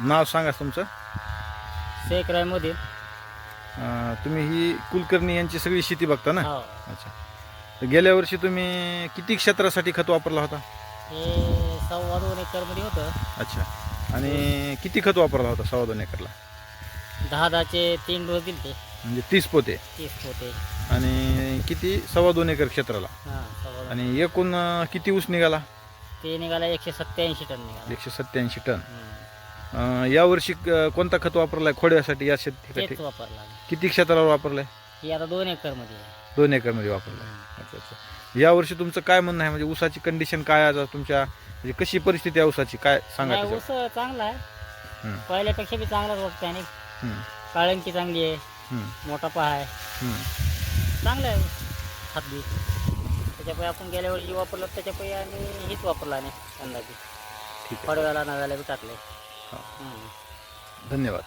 नाव सांगा तुमचं. शेख रायमध्ये अं, तुम्ही ही कुलकर्णी यांची सगळी शेती बघता ना? हो. अच्छा. तर गेल्या वर्षी तुम्ही किती क्षेत्रासाठी खत वापरला होता? हे सव्वा दोन एकरमध्ये होतं. अच्छा. आणि किती खत वापरला होता सव्वा दोन एकरला? दहा दहाचे तीन डोस दिले ते म्हणजे तीस पोते. तीस होते आणि किती? सव्वा दोन एकर क्षेत्राला. हां सव्वा दोन. आणि एकूण अं, किती ऊस निघाला? ते निघाला एकशे सत्याऐंशी टन निघाला. एकशे सत्याऐंशी टन. हम्म. अं, यावर्षी अं, कोणता खत वापरलाय खोड्यासाठी या शेती तेच वापरला. किती क्षेत्राला वापरलाय? ही आता दोन एकरमध्ये आहे. दोन एकरमध्ये वापरलाय. अच्छा अच्छा. यावर्षी तुमचं काय म्हणणं आहे? म्हणजे ऊसाची कंडिशन काय आहे आता तुमच्या म्हणजे कशी परिस्थिती आहे ऊसाची? काय सांगा त्याच्यावर. ऊस चांगला आहे. हम्म. पहिल्यापेक्षा बी चांगलाच वाटतं आणि हम्म, काळंकी चांगली आहे. हम्म, मोठा पहा आहे. हम्म. चांगलं आहे हात बी त्याच्यामुळे आपण गेल्या वर्षी वापरलं त्याच्यामुळे आणि हीच वापरला नाही अंदाजे. ठीक आहे. नव्याला बी टाकले हा. धन्यवाद.